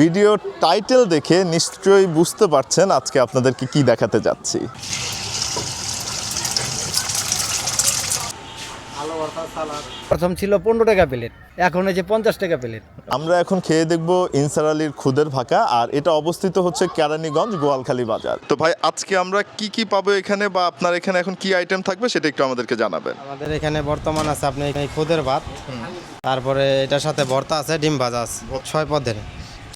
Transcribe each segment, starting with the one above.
Video title দেখে নিশ্চয়ই বুঝতে পারছেন আজকে আপনাদেরকে কি দেখাতে যাচ্ছি। প্রথম ছিল পনেরো টাকা প্লেট এখন হয়েছে পঞ্চাশ টাকা প্লেট। আমরা এখন খেয়ে দেখব ইনসার আলীর খুদের ভাকা আর এটা অবস্থিত হচ্ছে কেরানীগঞ্জ গোয়ালখালী বাজার। তো ভাই আজকে আমরা কি কি পাবো এখানে বা আপনার এখানে এখন কি আইটেম থাকবে সেটা একটু আমাদেরকে জানাবেন। আমাদের এখানে বর্তমান আছে আপনি এখানে খুদের ভাত তারপরে এটার সাথে ভর্তা আছে ডিম ভাজা আছে ছয় পদের।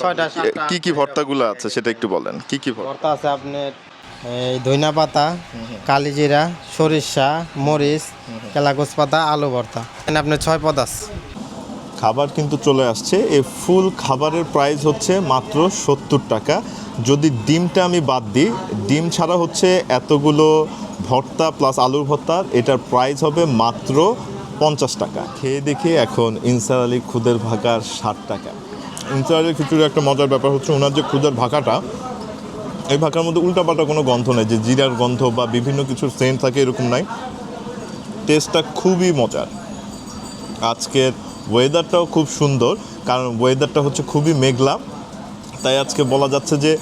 ছয়টা সাতটা কি কি ভর্তাগুলো আছে সেটা একটু বলেন। কি কি ভর্তা? ভর্তা আছে আপনার এই ধইনা পাতা কালিজিরা সরিষা মরিচ কেলাগোস পাতা আলু ভর্তা। এখানে আপনার ছয় পদ আছে। খাবার কিন্তু চলে আসছে। এই ফুল খাবারের প্রাইস হচ্ছে মাত্র সত্তর টাকা। যদি ডিমটা আমি বাদ দিই ডিম ছাড়া হচ্ছে এতগুলো ভর্তা প্লাস আলুর ভর্তা এটার প্রাইস হবে মাত্র পঞ্চাশ টাকা। খেয়ে দেখে এখন ইনসার আলী খুদের ভাগার ষাট টাকা। ইনসার আলীর খিচুড়ি একটা মজার ব্যাপার হচ্ছে ওনার যে ক্ষুদার ভাগাটা এই ভাগার মধ্যে উল্টাপাল্টা কোনো গন্ধ নেই, যে জিরার গন্ধ বা বিভিন্ন কিছুর সেন্ট থাকে এরকম নাই। টেস্টটা খুবই মজার। আজকের ওয়েদারটাও খুব সুন্দর, কারণ ওয়েদারটা হচ্ছে খুবই মেঘলা। তাই আজকে বলা যাচ্ছে যে,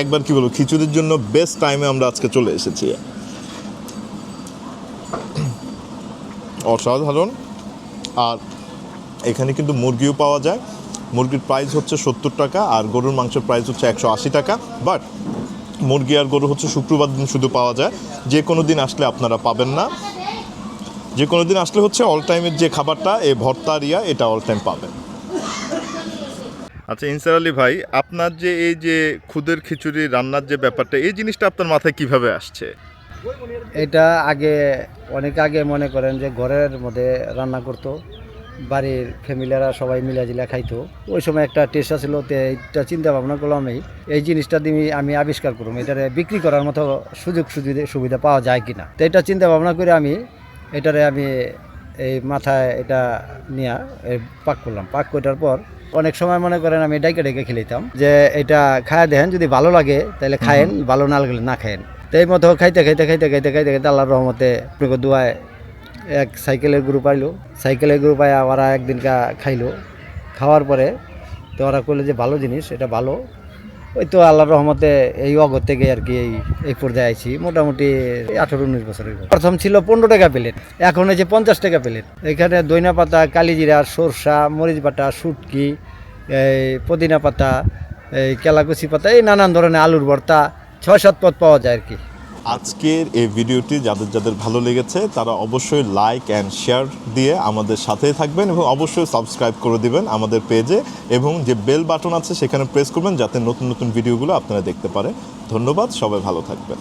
একবার কি বলব, খিচুড়ির জন্য বেস্ট টাইমে আমরা আজকে চলে এসেছি। অসাধারণ। আর এখানে কিন্তু মুরগিও পাওয়া যায়। মুরগির প্রাইস হচ্ছে সত্তর টাকা আর গরুর মাংসের প্রাইস হচ্ছে একশো আশি টাকা। বাট মুরগি আর গরু হচ্ছে শুক্রবার দিন শুধু পাওয়া যায়। যে কোনো দিন আসলে আপনারা পাবেন না। যে কোনো দিন আসলে হচ্ছে অল টাইমের যে খাবারটা এই ভর্তা রিয়া এটা অল টাইম পাবেন। আচ্ছা ইনসার আলী ভাই আপনার যে এই যে খুদের খিচুড়ি রান্নার যে ব্যাপারটা এই জিনিসটা আপনার মাথায় কীভাবে আসছে? এটা আগে অনেক আগে মনে করেন যে ঘরের মধ্যে রান্না করতো। বাড়ির ফ্যামিলিরা সবাই মিলা জিলা খাইতো। ওই সময় একটা টেস্ট ছিল তো এইটা চিন্তা ভাবনা করলাম এই এই জিনিসটা দিয়ে আমি আবিষ্কার করুম। এটারে বিক্রি করার মতো সুযোগ সুবিধা সুবিধা পাওয়া যায় কিনা। তো এটা চিন্তা ভাবনা করে আমি এটারে আমি এই মাথায় এটা নিয়ে পাক করলাম। পাক করার পর অনেক সময় মনে করেন আমি ডাইকে ডেকে খেলিতাম যে এটা খায়া দেখেন যদি ভালো লাগে তাহলে খায়েন ভালো না লাগলে না খায়েন। তো এই মতো খাইতে খাইতে খাইতে খাইতে খাইতে খাইতে আল্লাহর রহমতে দুয়ায় এক সাইকেলের গ্রুপ আইলো। সাইকেলের গ্রুপ আয়া ওরা একদিনকা খাইলো। খাওয়ার পরে তো ওরা করল যে ভালো জিনিস, এটা ভালো। ওই তো আল্লাহর রহমতে এই অগর থেকে আর কি এই এই পর্যায়ে আইছি। মোটামুটি আঠারো উনিশ বছরের প্রথম ছিল পনেরো টাকা প্লেট, এখন হয়েছে পঞ্চাশ টাকা প্লেট। এখানে দইনা পাতা, কালিজিরা, সরষা, মরিচ বাটা, শুটকি, এই পুদিনা পাতা, এই কেলাকুচি পাতা, এই নানান ধরনের আলুর ভর্তা, ছয় সাত পথ পাওয়া যায় আর কি। আজকের এই ভিডিওটি যাদের যাদের ভালো লেগেছে, তারা অবশ্যই লাইক অ্যান্ড শেয়ার দিয়ে আমাদের সাথেই থাকবেন এবং অবশ্যই সাবস্ক্রাইব করে দিবেন আমাদের পেজে এবং যে বেল বাটন আছে সেখানে প্রেস করবেন যাতে নতুন নতুন ভিডিওগুলো আপনারা দেখতে পারেন। ধন্যবাদ, সবাই ভালো থাকবেন।